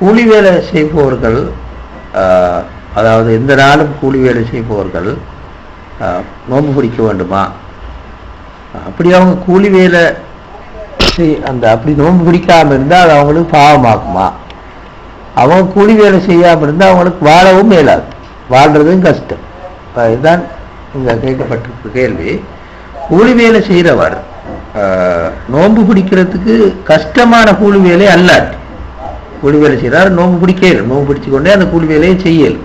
கூலி வேலை செய்பவர்கள் அதாவது எந்த நாளும் கூலி வேலை செய்பவர்கள் நோன்பு பிடிக்க வேண்டுமா? அப்படி அவங்க கூலி வேலை செய்- அந்த அப்படி நோன்பு பிடிக்காமல் இருந்தால் அது அவங்களுக்கு பாவமாக்குமா அவங்க கூலி வேலை செய்யாமல் இருந்தால் அவங்களுக்கு வாழவும் மேலாது. வாழ்றதும் கஷ்டம். இதுதான் இங்கே கேட்கப்பட்டிருக்க கேள்வி. கூலி வேலை செய்கிறவர் நோன்பு பிடிக்கிறதுக்கு கஷ்டமான கூலி வேலை அல்லாது கூலி வேலை செய்கிறார் நோன்பு பிடிக்கல. நோன்பு பிடிச்சு கொண்டே அந்த கூலி வேலையை செய்யல்.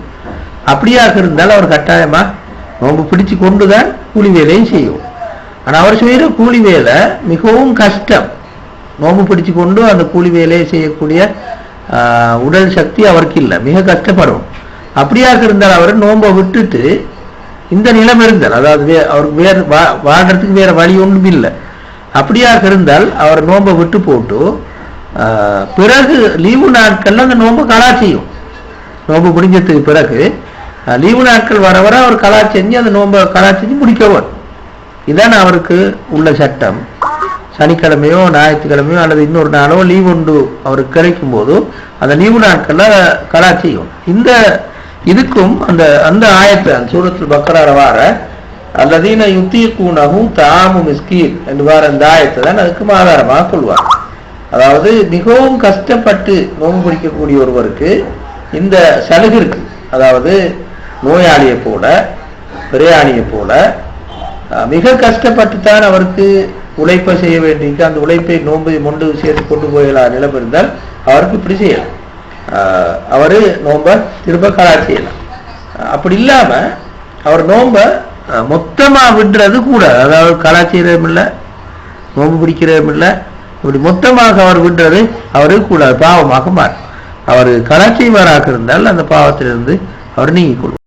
அப்படியாக இருந்தால் அவர் கட்டாயமா நோன்பு பிடிச்சு கொண்டுதான் கூலி வேலையும் செய்யும். ஆனா அவர் செய்கிற கூலி வேலை மிகவும் கஷ்டம். நோன்பு பிடிச்சு கொண்டு அந்த கூலி வேலையை செய்யக்கூடிய ஆஹ், உடல் சக்தி அவருக்கு இல்லை. மிக கஷ்டப்படும். அப்படியாக இருந்தால் அவர் நோன்பை விட்டுட்டு இந்த நிலம் இருந்தால் அதாவது வே- அவருக்கு வேறு வா- வாழ்கிறதுக்கு வேற வழி ஒன்றும் இல்லை. அப்படியாக இருந்தால் அவர் நோன்பை விட்டு போட்டு பிறகு லீவு நாட்கள்ல அந்த நோன்பை கலா செய்யும் நோன்பு முடிஞ்சதுக்கு பிறகு லீவு நாட்கள் வர வர அவர் களா செஞ்சு அந்த நோன்பை களா செஞ்சு முடிக்கவர் இதான் அவருக்கு உள்ள சட்டம். சனிக்கிழமையோ ஞாயிற்றுக்கிழமையோ அல்லது இன்னொரு நாளோ லீவ் உண்டு அவருக்கு கிடைக்கும் போது அந்த லீவு நாட்கள்ல கலா செய்யும் இந்த இதுக்கும் அந்த அந்த ஆயத்தை அந்த சூரத்தில் பக்கரார வார அல்லதீன யுத்தியக்கூனகும் தாமு மிஸ்கீர் என்று வார அந்த ஆயத்தை தான் அதுக்கும் ஆதாரமாக கொள்வார். அதாவது மிகவும் கஷ்டப்பட்டு நோன்பு பிடிக்கக்கூடிய ஒருவருக்கு இந்த சலுகை இருக்கு. அதாவது நோயாளியை போல பிரயாணியை போல மிக கஷ்டப்பட்டு தான் அவருக்கு உழைப்பை செய்ய வேண்டியிருக்கு. அந்த உழைப்பை நோன்பு மொண்டு சேர்த்து கொண்டு போயலாம் நிலம் இருந்தால் அவருக்கு இப்படி செய்யலாம். அவரு நோன்பை திரும்ப கலா செய்யலாம். அப்படி இல்லாம அவர் நோன்பை மொத்தமாக மொத்தமா விடுறது கூட அதாவது கலா செய்யறதும் இல்லை நோன்பு பிடிக்கிறதும் இல்லை இப்படி மொத்தமாக அவர் விடுறது அவருக்கு கூடாது பாவமாக மாறும். அவர் கலாச்செய்வாராக இருந்தால் அந்த பாவத்திலிருந்து அவர் நீங்கிக் கொள்வார்.